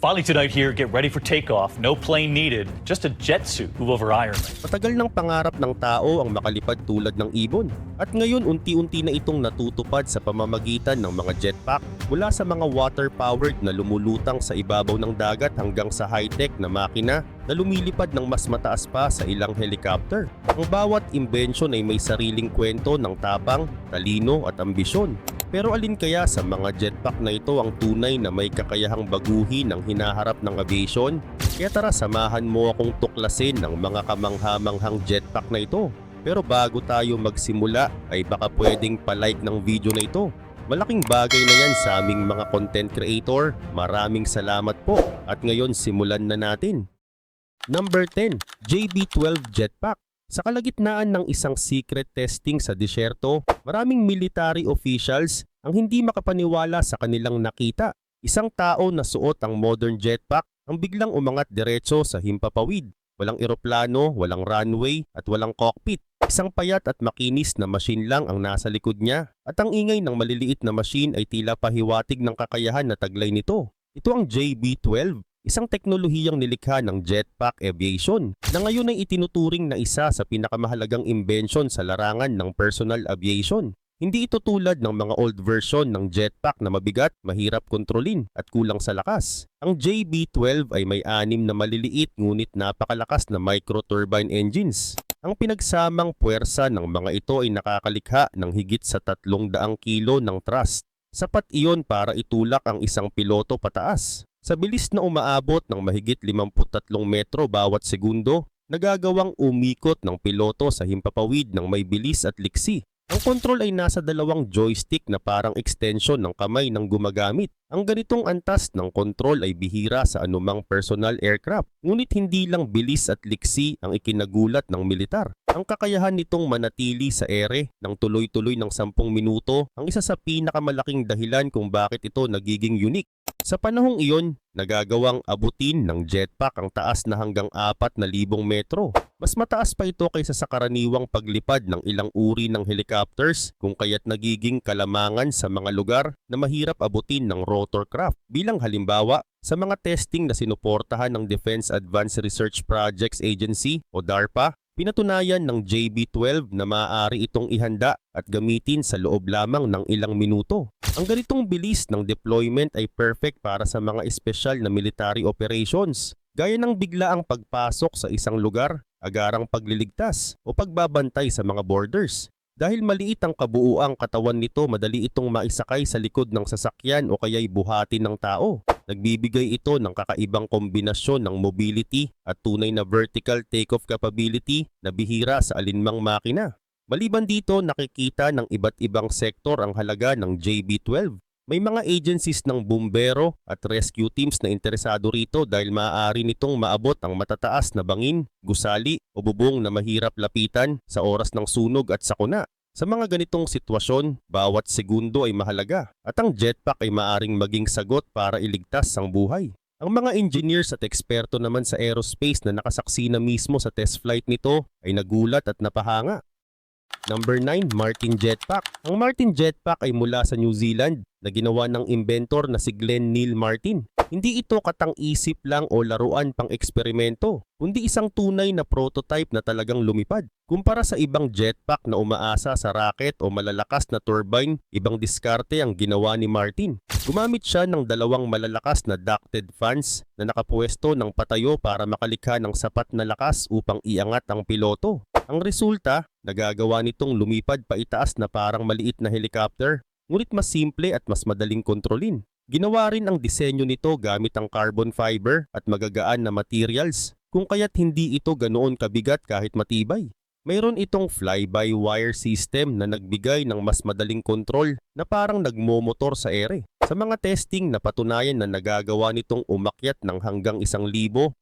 Finally tonight here, get ready for takeoff. No plane needed, just a jet suit move over Ironman. Matagal ng pangarap ng tao ang makalipad tulad ng ibon. At ngayon unti-unti na itong natutupad sa pamamagitan ng mga jetpack mula sa mga water-powered na lumulutang sa ibabaw ng dagat hanggang sa high-tech na makina na lumilipad ng mas mataas pa sa ilang helicopter. Ang bawat invention ay may sariling kwento ng tapang, talino at ambisyon. Pero alin kaya sa mga jetpack na ito ang tunay na may kakayahang baguhin ang hinaharap ng aviation? Kaya tara samahan mo akong tuklasin ng mga kamanghamanghang jetpack na ito. Pero bago tayo magsimula ay baka pwedeng palike ng video na ito. Malaking bagay na yan sa aming mga content creator. Maraming salamat po. At ngayon simulan na natin. Number 10, JB-12 Jetpack. Sa kalagitnaan ng isang secret testing sa disyerto, maraming military officials ang hindi makapaniwala sa kanilang nakita. Isang tao na suot ang modern jetpack ang biglang umangat diretso sa himpapawid. Walang eroplano, walang runway at walang cockpit. Isang payat at makinis na machine lang ang nasa likod niya at ang ingay ng maliliit na machine ay tila pahiwatig ng kakayahan na taglay nito. Ito ang JB-12 isang teknolohiyang nilikha ng jetpack aviation na ngayon ay itinuturing na isa sa pinakamahalagang invention sa larangan ng personal aviation. Hindi ito tulad ng mga old version ng jetpack na mabigat, mahirap kontrolin at kulang sa lakas. Ang JB-12 ay may anim na maliliit ngunit napakalakas na microturbine engines. Ang pinagsamang puwersa ng mga ito ay nakakalikha ng higit sa 300 kilo ng thrust. Sapat iyon para itulak ang isang piloto pataas. Sa bilis na umaabot ng mahigit 53 metro bawat segundo, nagagawang umikot ng piloto sa himpapawid ng may bilis at liksi. Ang kontrol ay nasa dalawang joystick na parang extension ng kamay ng gumagamit. Ang ganitong antas ng kontrol ay bihira sa anumang personal aircraft, ngunit hindi lang bilis at liksi ang ikinagulat ng militar. Ang kakayahan nitong manatili sa ere ng tuloy-tuloy ng 10 minuto ang isa sa pinakamalaking dahilan kung bakit ito nagiging unique. Sa panahong iyon, nagagawang abutin ng jetpack ang taas na hanggang 4,000 metro. Mas mataas pa ito kaysa sa karaniwang paglipad ng ilang uri ng helicopters kung kaya't nagiging kalamangan sa mga lugar na mahirap abutin ng rotorcraft. Bilang halimbawa, sa mga testing na sinuportahan ng Defense Advanced Research Projects Agency o DARPA, Pinatunayan ng JB-12 na maaari itong ihanda at gamitin sa loob lamang ng ilang minuto. Ang ganitong bilis ng deployment ay perfect para sa mga espesyal na military operations, gaya ng biglaang pagpasok sa isang lugar, agarang pagliligtas o pagbabantay sa mga borders. Dahil maliit ang kabuuang katawan nito, madali itong maisakay sa likod ng sasakyan o kaya'y buhati ng tao. Nagbibigay ito ng kakaibang kombinasyon ng mobility at tunay na vertical takeoff capability na bihira sa alinmang makina. Maliban dito, nakikita ng iba't ibang sektor ang halaga ng JB-12. May mga agencies ng bumbero at rescue teams na interesado rito dahil maaari nitong maabot ang matataas na bangin, gusali o bubong na mahirap lapitan sa oras ng sunog at sakuna. Sa mga ganitong sitwasyon, bawat segundo ay mahalaga at ang jetpack ay maaring maging sagot para iligtas ang buhay. Ang mga engineers at eksperto naman sa aerospace na nakasaksi na mismo sa test flight nito ay nagulat at napahanga. Number 9, Martin Jetpack. Ang Martin Jetpack ay mula sa New Zealand na ginawa ng inventor na si Glenn Neil Martin. Hindi ito katang-isip lang o laruan pang eksperimento, kundi isang tunay na prototype na talagang lumipad. Kumpara sa ibang jetpack na umaasa sa rocket o malalakas na turbine, ibang diskarte ang ginawa ni Martin. Gumamit siya ng dalawang malalakas na ducted fans na nakapwesto ng patayo para makalikha ng sapat na lakas upang iangat ang piloto. Ang resulta, nagagawa nitong lumipad pa itaas na parang maliit na helicopter, ngunit mas simple at mas madaling kontrolin. Ginawa rin ang disenyo nito gamit ang carbon fiber at magagaan na materials, kung kaya't hindi ito ganoon kabigat kahit matibay. Mayroon itong fly-by-wire system na nagbigay ng mas madaling kontrol na parang nagmomotor sa ere. Sa mga testing, napatunayan na nagagawa nitong umakyat ng hanggang 1,000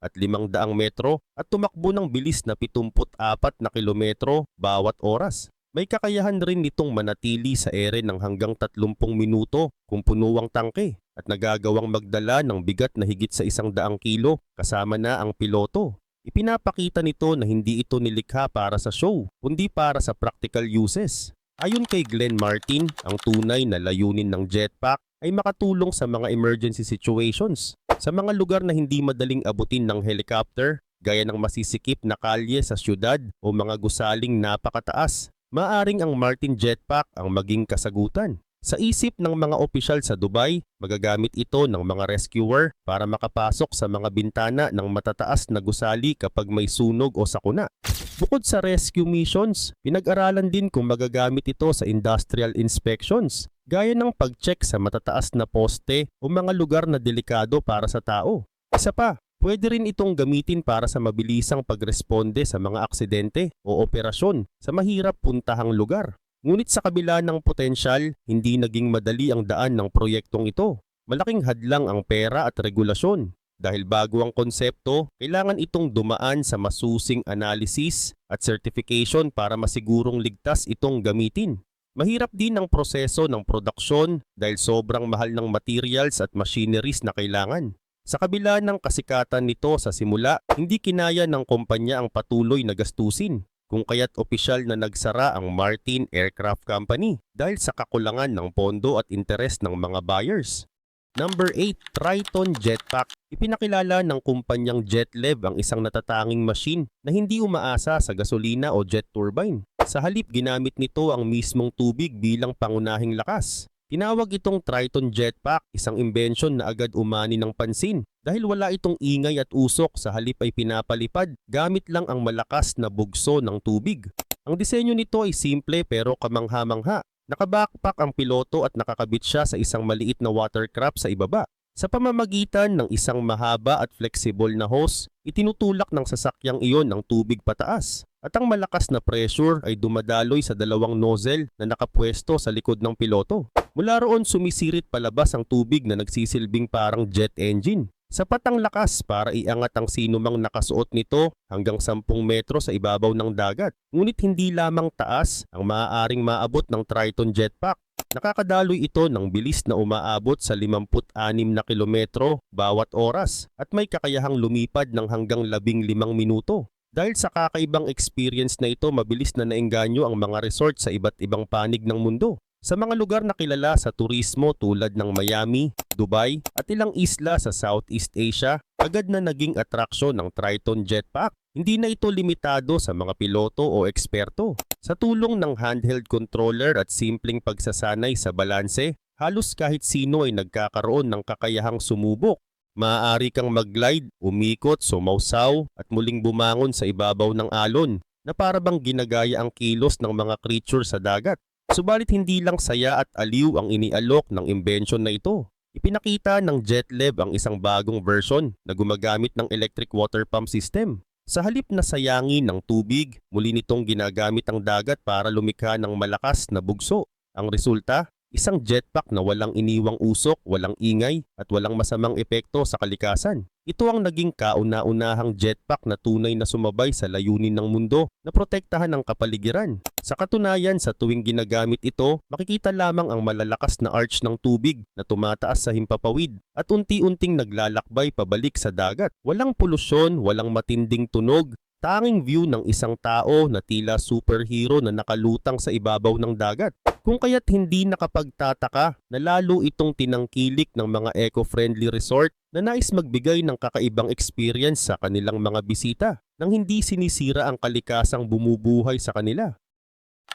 at 500 metro at tumakbo ng bilis na 74 na kilometro bawat oras. May kakayahan rin nitong manatili sa ere ng hanggang 30 minuto kung puno ang tangke at nagagawang magdala ng bigat na higit sa 100 kilo kasama na ang piloto. Ipinapakita nito na hindi ito nilikha para sa show, kundi para sa practical uses. Ayon kay Glenn Martin, ang tunay na layunin ng jetpack ay makatulong sa mga emergency situations. Sa mga lugar na hindi madaling abutin ng helicopter, gaya ng masisikip na kalye sa syudad o mga gusaling napakataas, maaring ang Martin Jetpack ang maging kasagutan. Sa isip ng mga opisyal sa Dubai, magagamit ito ng mga rescuer para makapasok sa mga bintana ng matataas na gusali kapag may sunog o sakuna. Bukod sa rescue missions, pinag-aralan din kung magagamit ito sa industrial inspections, gaya ng pag-check sa matataas na poste o mga lugar na delikado para sa tao. Isa pa, pwede rin itong gamitin para sa mabilisang pagresponde sa mga aksidente o operasyon sa mahirap puntahang lugar. Ngunit sa kabila ng potensyal, hindi naging madali ang daan ng proyektong ito. Malaking hadlang ang pera at regulasyon. Dahil bago ang konsepto, kailangan itong dumaan sa masusing analysis at certification para masigurong ligtas itong gamitin. Mahirap din ang proseso ng produksyon dahil sobrang mahal ng materials at machineries na kailangan. Sa kabila ng kasikatan nito sa simula, hindi kinaya ng kumpanya ang patuloy na gastusin kung kaya't opisyal na nagsara ang Martin Aircraft Company dahil sa kakulangan ng pondo at interes ng mga buyers. Number 8, Triton Jetpack. Ipinakilala ng kumpanyang Jetlev ang isang natatanging machine na hindi umaasa sa gasolina o jet turbine. Sa halip ginamit nito ang mismong tubig bilang pangunahing lakas. Tinawag itong Triton Jetpack, isang imbensyon na agad umani ng pansin dahil wala itong ingay at usok sa halip ay pinapalipad gamit lang ang malakas na bugso ng tubig. Ang disenyo nito ay simple pero kamangha-mangha. Nakabackpack ang piloto at nakakabit siya sa isang maliit na watercraft sa ibaba. Sa pamamagitan ng isang mahaba at flexible na hose, itinutulak ng sasakyang iyon ang tubig pataas. At ang malakas na pressure ay dumadaloy sa dalawang nozzle na nakapwesto sa likod ng piloto. Mula roon sumisirit palabas ang tubig na nagsisilbing parang jet engine. Sapat ang lakas para iangat ang sinumang nakasuot nito hanggang 10 metro sa ibabaw ng dagat. Ngunit hindi lamang taas ang maaaring maabot ng Triton Jetpack. Nakakadaloy ito ng bilis na umaabot sa 56 na kilometro bawat oras at may kakayahang lumipad ng hanggang 15 minuto. Dahil sa kakaibang experience na ito, mabilis na naengganyo ang mga resort sa iba't ibang panig ng mundo. Sa mga lugar na kilala sa turismo tulad ng Miami, Dubai at ilang isla sa Southeast Asia, agad na naging atraksyon ng Triton Jetpack. Hindi na ito limitado sa mga piloto o eksperto. Sa tulong ng handheld controller at simpleng pagsasanay sa balanse, halos kahit sino ay nagkakaroon ng kakayahang sumubok. Maaari kang mag-glide, umikot, sumausaw at muling bumangon sa ibabaw ng alon na para bang ginagaya ang kilos ng mga creature sa dagat. Subalit hindi lang saya at aliw ang inialok ng invention na ito. Ipinakita ng JetLev ang isang bagong version na gumagamit ng electric water pump system. Sa halip na sayangin ng tubig, muli nitong ginagamit ang dagat para lumikha ng malakas na bugso. Ang resulta, isang jetpack na walang iniwang usok, walang ingay at walang masamang epekto sa kalikasan. Ito ang naging kauna-unahang jetpack na tunay na sumabay sa layunin ng mundo na protektahan ang kapaligiran. Sa katunayan, sa tuwing ginagamit ito, makikita lamang ang malalakas na arch ng tubig na tumataas sa himpapawid at unti-unting naglalakbay pabalik sa dagat. Walang polusyon, walang matinding tunog, tanging view ng isang tao na tila superhero na nakalutang sa ibabaw ng dagat. Kung kaya't hindi nakapagtataka na lalo itong tinangkilik ng mga eco-friendly resort na nais magbigay ng kakaibang experience sa kanilang mga bisita nang hindi sinisira ang kalikasang bumubuhay sa kanila.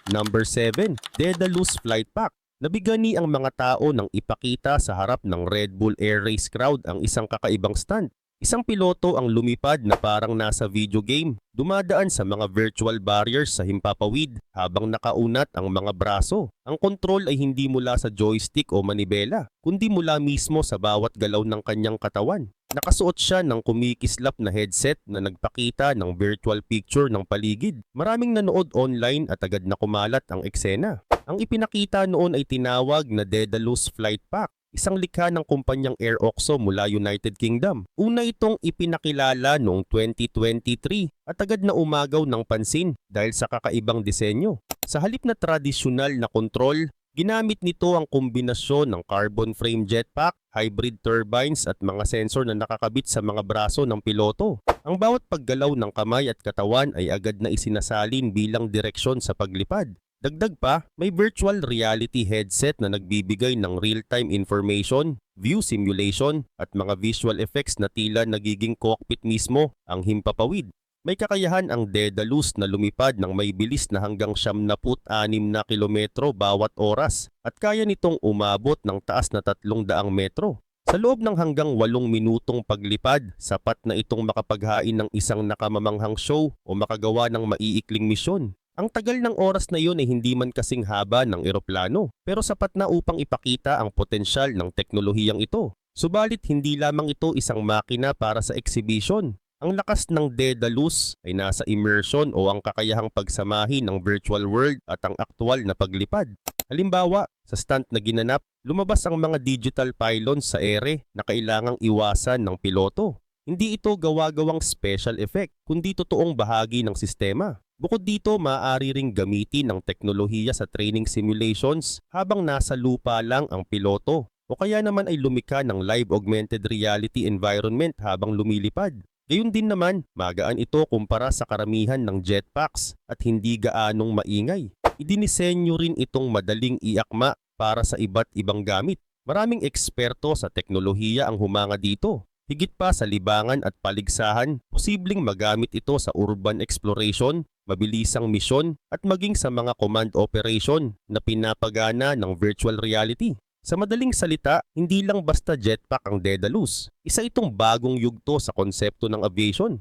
Number 7, Daedalus Flight Pack. Nabigani ang mga tao nang ipakita sa harap ng Red Bull Air Race crowd ang isang kakaibang stunt. Isang piloto ang lumipad na parang nasa video game, dumadaan sa mga virtual barriers sa himpapawid habang nakaunat ang mga braso. Ang kontrol ay hindi mula sa joystick o manibela, kundi mula mismo sa bawat galaw ng kanyang katawan. Nakasuot siya ng kumikislap na headset na nagpakita ng virtual picture ng paligid. Maraming nanood online at agad na kumalat ang eksena. Ang ipinakita noon ay tinawag na Daedalus Flight Pack isang likha ng kumpanyang Air Oxo mula United Kingdom. Una itong ipinakilala noong 2023 at agad na umagaw ng pansin dahil sa kakaibang disenyo. Sa halip na tradisyonal na kontrol, ginamit nito ang kombinasyon ng carbon frame jetpack, hybrid turbines at mga sensor na nakakabit sa mga braso ng piloto. Ang bawat paggalaw ng kamay at katawan ay agad na isinasalin bilang direksyon sa paglipad. Dagdag pa, may virtual reality headset na nagbibigay ng real-time information, view simulation at mga visual effects na tila nagiging cockpit mismo ang himpapawid. May kakayahan ang Daedalus na lumipad ng may bilis na hanggang 76 na kilometro bawat oras at kaya nitong umabot ng taas na 300 metro. Sa loob ng hanggang 8 minutong paglipad, sapat na itong makapaghain ng isang nakamamanghang show o makagawa ng maiikling misyon. Ang tagal ng oras na yun ay hindi man kasing haba ng eroplano, pero sapat na upang ipakita ang potensyal ng teknolohiyang ito. Subalit hindi lamang ito isang makina para sa exhibition. Ang lakas ng Daedalus ay nasa immersion o ang kakayahang pagsamahin ng virtual world at ang aktwal na paglipad. Halimbawa, sa stunt na ginanap, lumabas ang mga digital pylons sa ere na kailangang iwasan ng piloto. Hindi ito gawa-gawang special effect, kundi totoong bahagi ng sistema. Bukod dito, maaari ring gamitin ang teknolohiya sa training simulations habang nasa lupa lang ang piloto o kaya naman ay lumika ng live augmented reality environment habang lumilipad. Gayun din naman, magaan ito kumpara sa karamihan ng jetpacks at hindi gaanong maingay. Idinisenyo rin itong madaling iakma para sa iba't ibang gamit. Maraming eksperto sa teknolohiya ang humanga dito. Higit pa sa libangan at paligsahan, posibleng magamit ito sa urban exploration, mabilisang misyon at maging sa mga command operation na pinapagana ng virtual reality. Sa madaling salita, hindi lang basta jetpack ang Daedalus. Isa itong bagong yugto sa konsepto ng aviation.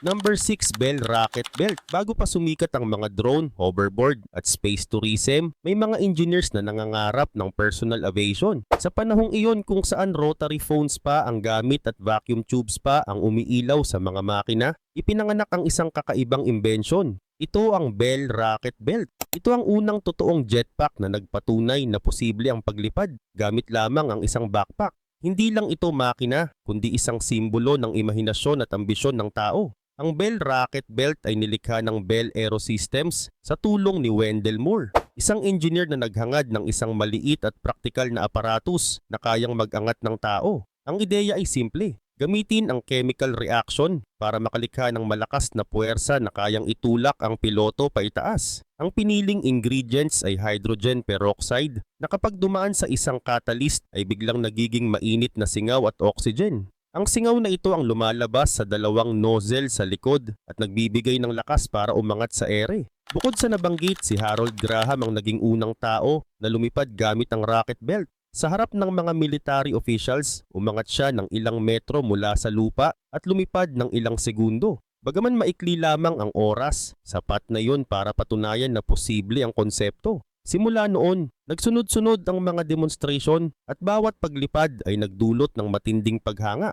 Number 6 Bell Rocket Belt. Bago pa sumikat ang mga drone, hoverboard at space tourism, may mga engineers na nangangarap ng personal aviation. Sa panahong iyon kung saan rotary phones pa ang gamit at vacuum tubes pa ang umiilaw sa mga makina, ipinanganak ang isang kakaibang imbensyon. Ito ang Bell Rocket Belt. Ito ang unang totoong jetpack na nagpatunay na posible ang paglipad gamit lamang ang isang backpack. Hindi lang ito makina, kundi isang simbolo ng imahinasyon at ambisyon ng tao. Ang Bell Rocket Belt ay nilikha ng Bell Aerosystems sa tulong ni Wendell Moore, isang engineer na naghangad ng isang maliit at praktikal na aparatus na kayang mag-angat ng tao. Ang ideya ay simple, Gamitin ang chemical reaction para makalikha ng malakas na puwersa na kayang itulak ang piloto paitaas. Ang piniling ingredients ay hydrogen peroxide na kapag dumaan sa isang catalyst ay biglang nagiging mainit na singaw at oxygen. Ang singaw na ito ang lumalabas sa dalawang nozzle sa likod at nagbibigay ng lakas para umangat sa ere. Bukod sa nabanggit, si Harold Graham ang naging unang tao na lumipad gamit ang rocket belt. Sa harap ng mga military officials, umangat siya ng ilang metro mula sa lupa at lumipad ng ilang segundo. Bagaman maikli lamang ang oras, sapat na yon para patunayan na posible ang konsepto. Simula noon, nagsunod-sunod ang mga demonstration at bawat paglipad ay nagdulot ng matinding paghanga.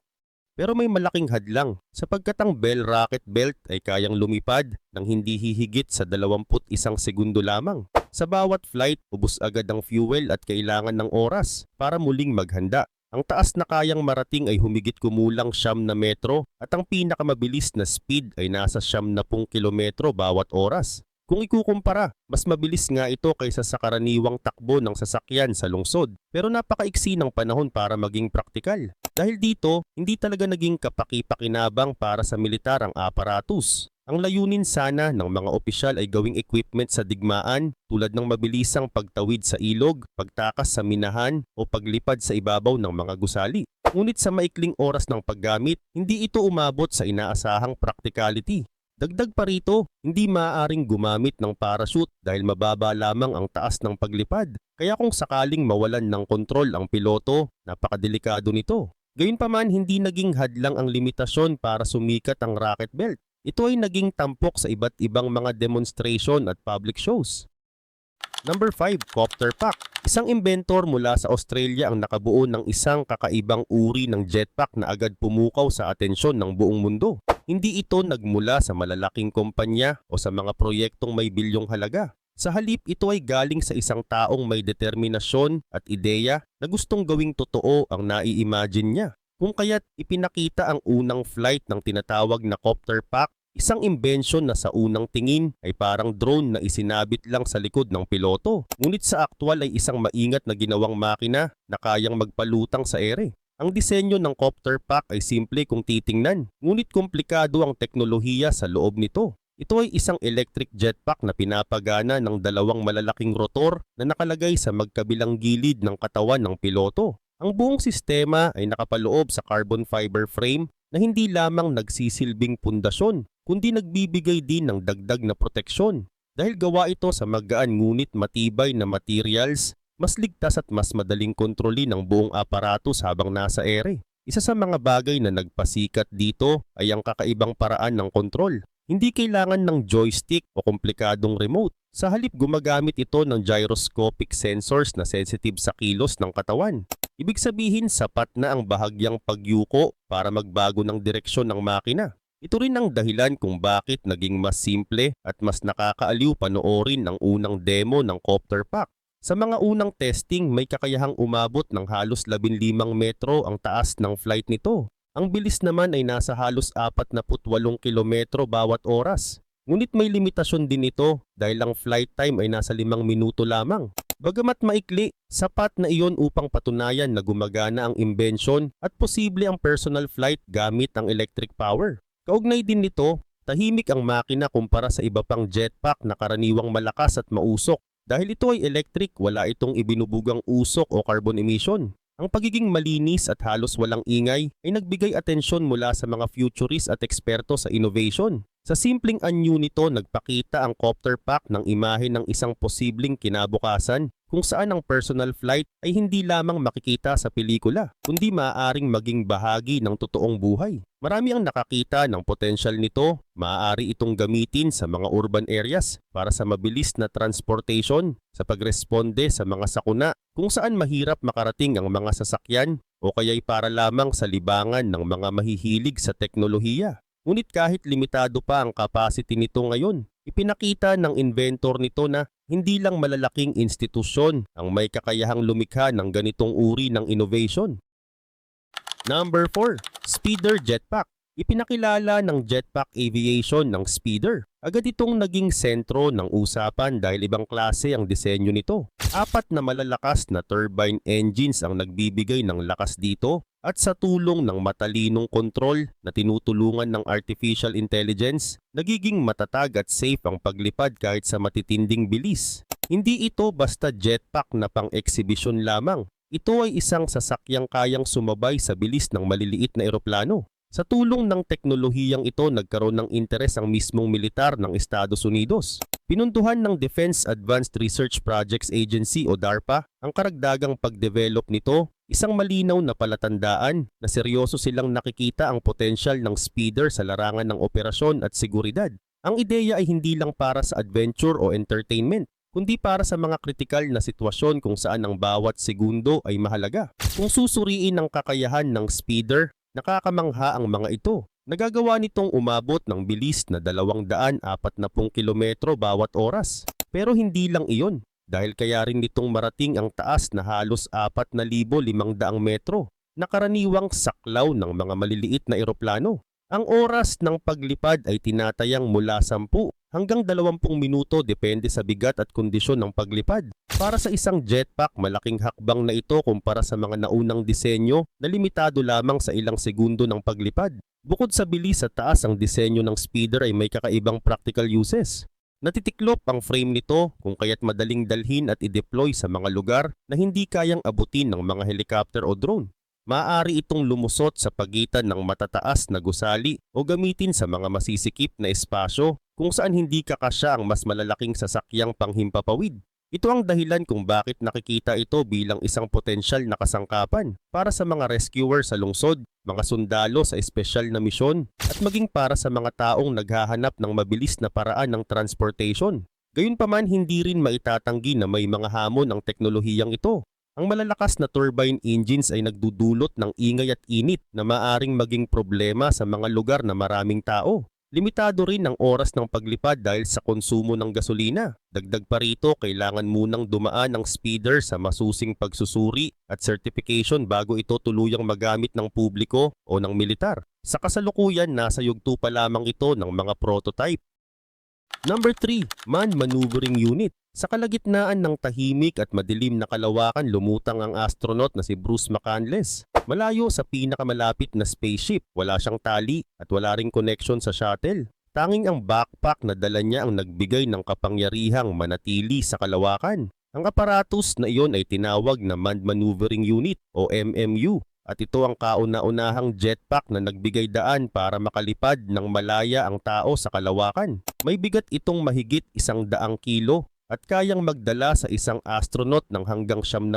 Pero may malaking hadlang sapagkat ang Bell Rocket Belt ay kayang lumipad ng hindi hihigit sa 21 segundo lamang. Sa bawat flight, ubos agad ang fuel at kailangan ng oras para muling maghanda. Ang taas na kayang marating ay humigit kumulang siyam na metro at ang pinakamabilis na speed ay nasa siyam na pung kilometro bawat oras. Kung ikukumpara, mas mabilis nga ito kaysa sa karaniwang takbo ng sasakyan sa lungsod pero napakaiksi ng panahon para maging praktikal. Dahil dito, hindi talaga naging kapaki-pakinabang para sa militar ang aparatus. Ang layunin sana ng mga opisyal ay gawing equipment sa digmaan tulad ng mabilisang pagtawid sa ilog, pagtakas sa minahan o paglipad sa ibabaw ng mga gusali. Ngunit sa maikling oras ng paggamit, hindi ito umabot sa inaasahang practicality. Dagdag pa rito, hindi maaaring gumamit ng parachute dahil mababa lamang ang taas ng paglipad. Kaya kung sakaling mawalan ng kontrol ang piloto, napakadelikado nito. Gayunpaman hindi naging hadlang ang limitasyon para sumikat ang rocket belt. Ito ay naging tampok sa iba't ibang mga demonstration at public shows. Number 5, Copter Pack. Isang inventor mula sa Australia ang nakabuo ng isang kakaibang uri ng jetpack na agad pumukaw sa atensyon ng buong mundo. Hindi ito nagmula sa malalaking kumpanya o sa mga proyektong may bilyong halaga. Sa halip, ito ay galing sa isang taong may determinasyon at ideya na gustong gawing totoo ang nai-imagine niya. Kung kaya't ipinakita ang unang flight ng tinatawag na copter pack, isang imbensyon na sa unang tingin ay parang drone na isinabit lang sa likod ng piloto. Ngunit sa aktwal ay isang maingat na ginawang makina na kayang magpalutang sa ere. Ang disenyo ng copter pack ay simple kung titingnan, ngunit komplikado ang teknolohiya sa loob nito. Ito ay isang electric jetpack na pinapagana ng dalawang malalaking rotor na nakalagay sa magkabilang gilid ng katawan ng piloto. Ang buong sistema ay nakapaloob sa carbon fiber frame na hindi lamang nagsisilbing pundasyon, kundi nagbibigay din ng dagdag na proteksyon. Dahil gawa ito sa magaan ngunit matibay na materials, mas ligtas at mas madaling kontrolin ng buong aparatus habang nasa ere. Isa sa mga bagay na nagpasikat dito ay ang kakaibang paraan ng kontrol. Hindi kailangan ng joystick o komplikadong remote. Sa halip gumagamit ito ng gyroscopic sensors na sensitive sa kilos ng katawan. Ibig sabihin sapat na ang bahagyang pagyuko para magbago ng direksyon ng makina. Ito rin ang dahilan kung bakit naging mas simple at mas nakakaaliw panoorin ang unang demo ng Copter Pack. Sa mga unang testing, may kakayahang umabot ng halos 15 metro ang taas ng flight nito. Ang bilis naman ay nasa halos 48 kilometro bawat oras. Ngunit may limitasyon din ito dahil ang flight time ay nasa 5 minuto lamang. Bagamat maikli, sapat na iyon upang patunayan na gumagana ang invention at posible ang personal flight gamit ang electric power. Kaugnay din nito, tahimik ang makina kumpara sa iba pang jetpack na karaniwang malakas at mausok. Dahil ito ay electric, wala itong ibinubugang usok o carbon emission. Ang pagiging malinis at halos walang ingay ay nagbigay atensyon mula sa mga futurists at eksperto sa innovation. Sa simpleng anyo nito, nagpakita ang copter pack ng imahe ng isang posibleng kinabukasan kung saan ang personal flight ay hindi lamang makikita sa pelikula, kundi maaaring maging bahagi ng totoong buhay. Marami ang nakakita ng potensyal nito, maaari itong gamitin sa mga urban areas para sa mabilis na transportation, sa pagresponde sa mga sakuna kung saan mahirap makarating ang mga sasakyan o kaya'y para lamang sa libangan ng mga mahihilig sa teknolohiya. Ngunit kahit limitado pa ang capacity nito ngayon, ipinakita ng inventor nito na hindi lang malalaking institusyon ang may kakayahang lumikha ng ganitong uri ng innovation. Number 4. Speeder Jetpack Ipinakilala ng Jetpack Aviation ng Speeder. Agad itong naging sentro ng usapan dahil ibang klase ang disenyo nito. Apat na malalakas na turbine engines ang nagbibigay ng lakas dito at sa tulong ng matalinong kontrol na tinutulungan ng artificial intelligence, nagiging matatag at safe ang paglipad kahit sa matitinding bilis. Hindi ito basta jetpack na pang-exhibition lamang. Ito ay isang sasakyang kayang sumabay sa bilis ng maliliit na eroplano. Sa tulong ng teknolohiyang ito, nagkaroon ng interes ang mismong militar ng Estados Unidos. Pinuntuhan ng Defense Advanced Research Projects Agency o DARPA ang karagdagang pagdevelop nito, isang malinaw na palatandaan na seryoso silang nakikita ang potensyal ng speeder sa larangan ng operasyon at seguridad. Ang ideya ay hindi lang para sa adventure o entertainment, kundi para sa mga kritikal na sitwasyon kung saan ang bawat segundo ay mahalaga. Kung susuriin ang kakayahan ng speeder, nakakamangha ang mga ito. Nagagawa nitong umabot ng bilis na 240 kilometro bawat oras. Pero hindi lang iyon, dahil kaya rin nitong marating ang taas na halos 4,500 metro na karaniwang saklaw ng mga maliliit na eroplano. Ang oras ng paglipad ay tinatayang mula 10 hanggang 20 minuto depende sa bigat at kondisyon ng paglipad. Para sa isang jetpack, malaking hakbang na ito kumpara sa mga naunang disenyo na limitado lamang sa ilang segundo ng paglipad. Bukod sa bilis at taas ang disenyo ng speeder ay may kakaibang practical uses. Natitiklop ang frame nito kung kaya't madaling dalhin at i-deploy sa mga lugar na hindi kayang abutin ng mga helicopter o drone. Maaari itong lumusot sa pagitan ng matataas na gusali o gamitin sa mga masisikip na espasyo kung saan hindi kakasya ang mas malalaking sasakyang panghimpapawid. Ito ang dahilan kung bakit nakikita ito bilang isang potensyal na kasangkapan para sa mga rescuer sa lungsod, mga sundalo sa espesyal na misyon, at maging para sa mga taong naghahanap ng mabilis na paraan ng transportation. Gayunpaman hindi rin maitatanggi na may mga hamon ang teknolohiyang ito. Ang malalakas na turbine engines ay nagdudulot ng ingay at init na maaring maging problema sa mga lugar na maraming tao. Limitado rin ang oras ng paglipad dahil sa konsumo ng gasolina. Dagdag pa rito, kailangan munang dumaan ang speeder sa masusing pagsusuri at certification bago ito tuluyang magamit ng publiko o ng militar. Sa kasalukuyan, nasa yugto pa lamang ito ng mga prototype. Number 3, Man Maneuvering Unit. Sa kalagitnaan ng tahimik at madilim na kalawakan lumutang ang astronaut na si Bruce McCandless. Malayo sa pinakamalapit na spaceship, wala siyang tali at wala ring connection sa shuttle. Tanging ang backpack na dala niya ang nagbigay ng kapangyarihang manatili sa kalawakan. Ang aparatus na iyon ay tinawag na Manned Maneuvering Unit o MMU at ito ang kauna-unahang jetpack na nagbigay daan para makalipad ng malaya ang tao sa kalawakan. May bigat itong mahigit isang daang kilo at kayang magdala sa isang astronaut ng hanggang 71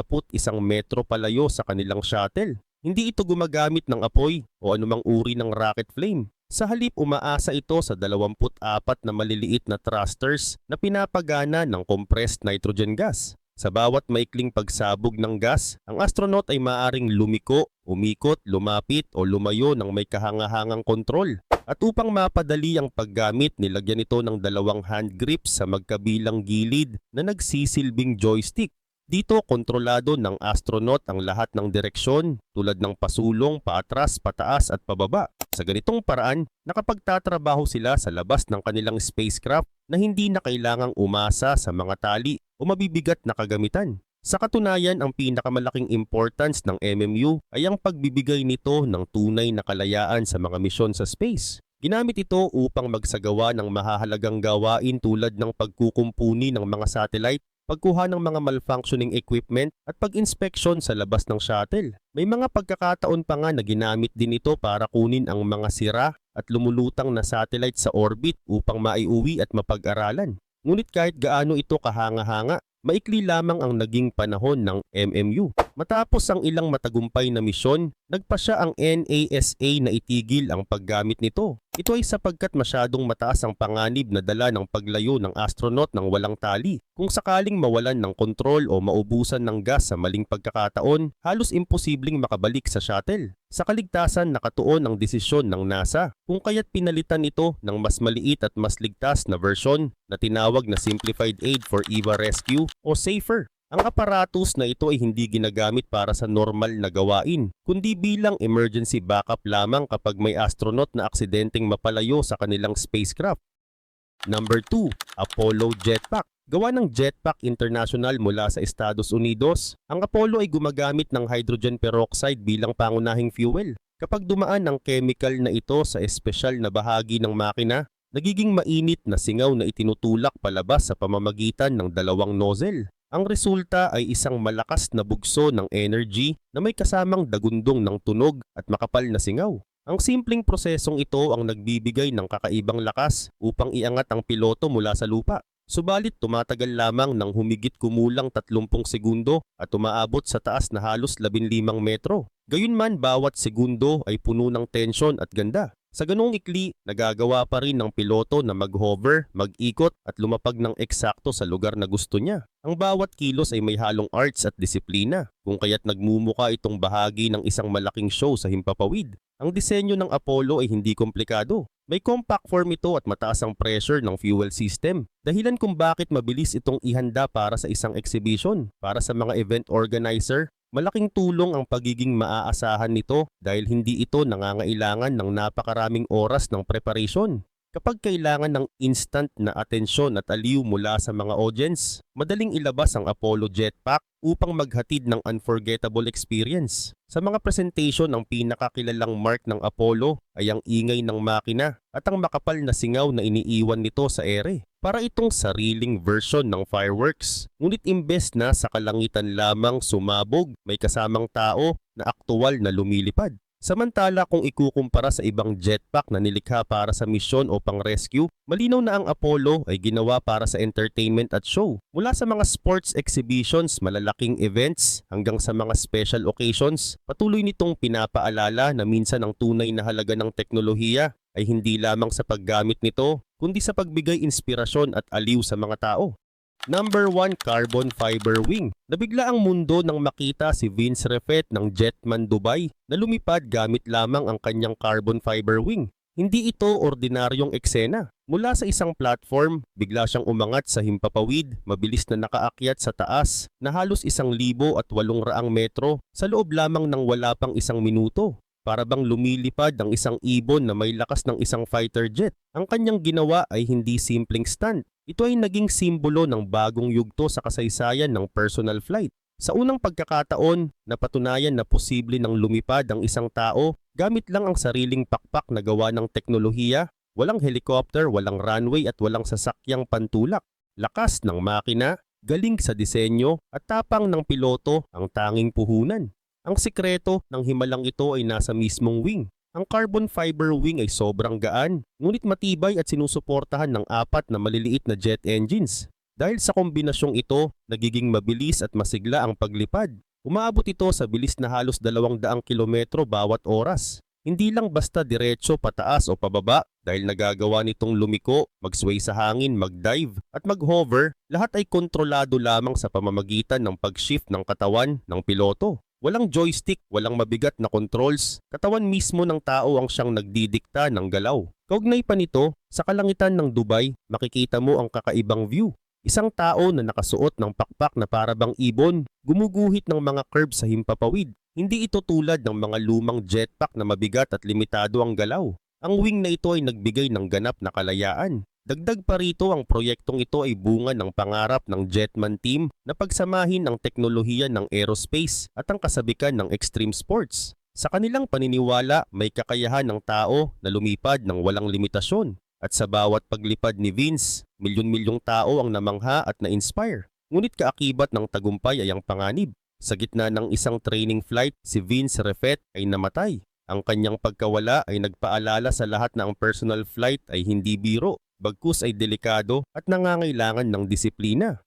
metro palayo sa kanilang shuttle. Hindi ito gumagamit ng apoy o anumang uri ng rocket flame. Sa halip umaasa ito sa 24 na maliliit na thrusters na pinapagana ng compressed nitrogen gas. Sa bawat maikling pagsabog ng gas, ang astronaut ay maaring lumiko, umikot, lumapit o lumayo ng may kahangahangang kontrol. At upang mapadali ang paggamit, nilagyan ito ng dalawang hand grips sa magkabilang gilid na nagsisilbing joystick. Dito kontrolado ng astronaut ang lahat ng direksyon tulad ng pasulong, paatras, pataas at pababa. Sa ganitong paraan, nakapagtatrabaho sila sa labas ng kanilang spacecraft na hindi na kailangang umasa sa mga tali o mabibigat na kagamitan. Sa katunayan, ang pinakamalaking importance ng MMU ay ang pagbibigay nito ng tunay na kalayaan sa mga misyon sa space. Ginamit ito upang magsagawa ng mahahalagang gawain tulad ng pagkukumpuni ng mga satellite pagkuha ng mga malfunctioning equipment at pag-inspeksyon sa labas ng shuttle. May mga pagkakataon pa nga na ginamit din ito para kunin ang mga sira at lumulutang na satellite sa orbit upang maiuwi at mapag-aralan. Ngunit kahit gaano ito kahanga-hanga, maikli lamang ang naging panahon ng MMU. Matapos ang ilang matagumpay na misyon, nagpa siya ang NASA na itigil ang paggamit nito. Ito ay sapagkat masyadong mataas ang panganib na dala ng paglayo ng astronaut ng walang tali. Kung sakaling mawalan ng kontrol o maubusan ng gas sa maling pagkakataon, halos imposibleng makabalik sa shuttle. Sa kaligtasan nakatuon ang desisyon ng NASA kung kaya't pinalitan ito ng mas maliit at mas ligtas na version na tinawag na Simplified Aid for EVA Rescue o SAFER. Ang aparatus na ito ay hindi ginagamit para sa normal na gawain, kundi bilang emergency backup lamang kapag may astronaut na aksidenteng mapalayo sa kanilang spacecraft. Number 2, Apollo Jetpack. Gawa ng Jetpack International mula sa Estados Unidos, ang Apollo ay gumagamit ng hydrogen peroxide bilang pangunahing fuel. Kapag dumaan ang chemical na ito sa espesyal na bahagi ng makina, nagiging mainit na singaw na itinutulak palabas sa pamamagitan ng dalawang nozzle. Ang resulta ay isang malakas na bugso ng energy na may kasamang dagundong ng tunog at makapal na singaw. Ang simpleng prosesong ito ang nagbibigay ng kakaibang lakas upang iangat ang piloto mula sa lupa. Subalit tumatagal lamang ng humigit kumulang 30 segundo at umaabot sa taas na halos 15 metro. Gayunman bawat segundo ay puno ng tensyon at ganda. Sa ganong ikli, nagagawa pa rin ng piloto na mag-hover, mag-ikot at lumapag ng eksakto sa lugar na gusto niya. Ang bawat kilos ay may halong arts at disiplina, kung kaya't nagmumuka itong bahagi ng isang malaking show sa himpapawid. Ang disenyo ng Apollo ay hindi komplikado. May compact form ito at mataas ang pressure ng fuel system. Dahilan kung bakit mabilis itong ihanda para sa isang exhibition. Para sa mga event organizer, Malaking tulong ang pagiging maaasahan nito dahil hindi ito nangangailangan ng napakaraming oras ng preparation. Kapag kailangan ng instant na atensyon at aliw mula sa mga audience, madaling ilabas ang Apollo Jetpack upang maghatid ng unforgettable experience. Sa mga presentation, ang pinakakilalang mark ng Apollo ay ang ingay ng makina at ang makapal na singaw na iniiwan nito sa ere. Para itong sariling version ng fireworks. Ngunit imbes na sa kalangitan lamang sumabog, may kasamang tao na aktual na lumilipad. Samantala kung ikukumpara sa ibang jetpack na nilikha para sa misyon o pang-rescue, malinaw na ang Apollo ay ginawa para sa entertainment at show. Mula sa mga sports exhibitions, malalaking events, hanggang sa mga special occasions, patuloy nitong pinapaalala na minsan ang tunay na halaga ng teknolohiya ay hindi lamang sa paggamit nito, kundi sa pagbigay inspirasyon at aliw sa mga tao. Number 1 Carbon Fiber Wing. Nabigla ang mundo nang makita si Vince Refet ng Jetman Dubai na lumipad gamit lamang ang kanyang carbon fiber wing. Hindi ito ordinaryong eksena. Mula sa isang platform, bigla siyang umangat sa himpapawid, mabilis na nakaakyat sa taas na halos isang libo at walong raang metro sa loob lamang ng wala pang isang minuto. Para bang lumilipad ang isang ibon na may lakas ng isang fighter jet. Ang kanyang ginawa ay hindi simpleng stunt. Ito ay naging simbolo ng bagong yugto sa kasaysayan ng personal flight. Sa unang pagkakataon, napatunayan na posible ng lumipad ang isang tao gamit lang ang sariling pakpak na gawa ng teknolohiya Walang helicopter, walang runway at walang sasakyang pantulak. Lakas ng makina, galing sa disenyo at tapang ng piloto ang tanging puhunan. Ang sikreto ng himalang ito ay nasa mismong wing. Ang carbon fiber wing ay sobrang gaan, ngunit matibay at sinusuportahan ng apat na maliliit na jet engines. Dahil sa kombinasyong ito, nagiging mabilis at masigla ang paglipad. Umaabot ito sa bilis na halos 200 kilometro bawat oras. Hindi lang basta diretso pataas o pababa dahil nagagawa nitong lumiko, mag-sway sa hangin, mag-dive at mag-hover, lahat ay kontrolado lamang sa pamamagitan ng pag-shift ng katawan ng piloto. Walang joystick, walang mabigat na controls, katawan mismo ng tao ang siyang nagdidikta ng galaw. Kaugnay pa nito, sa kalangitan ng Dubai, makikita mo ang kakaibang view. Isang tao na nakasuot ng pakpak na parabang ibon, gumuguhit ng mga curve sa himpapawid. Hindi ito tulad ng mga lumang jetpack na mabigat at limitado ang galaw. Ang wing na ito ay nagbigay ng ganap na kalayaan. Dagdag pa rito ang proyektong ito ay bunga ng pangarap ng Jetman team na pagsamahin ang teknolohiya ng aerospace at ang kasabikan ng extreme sports. Sa kanilang paniniwala, may kakayahan ng tao na lumipad ng walang limitasyon. At sa bawat paglipad ni Vince, milyon-milyong tao ang namangha at na-inspire. Ngunit kaakibat ng tagumpay ay ang panganib. Sa gitna ng isang training flight, si Vince Refet ay namatay. Ang kanyang pagkawala ay nagpaalala sa lahat na ang personal flight ay hindi biro, bagkus ay delikado at nangangailangan ng disiplina.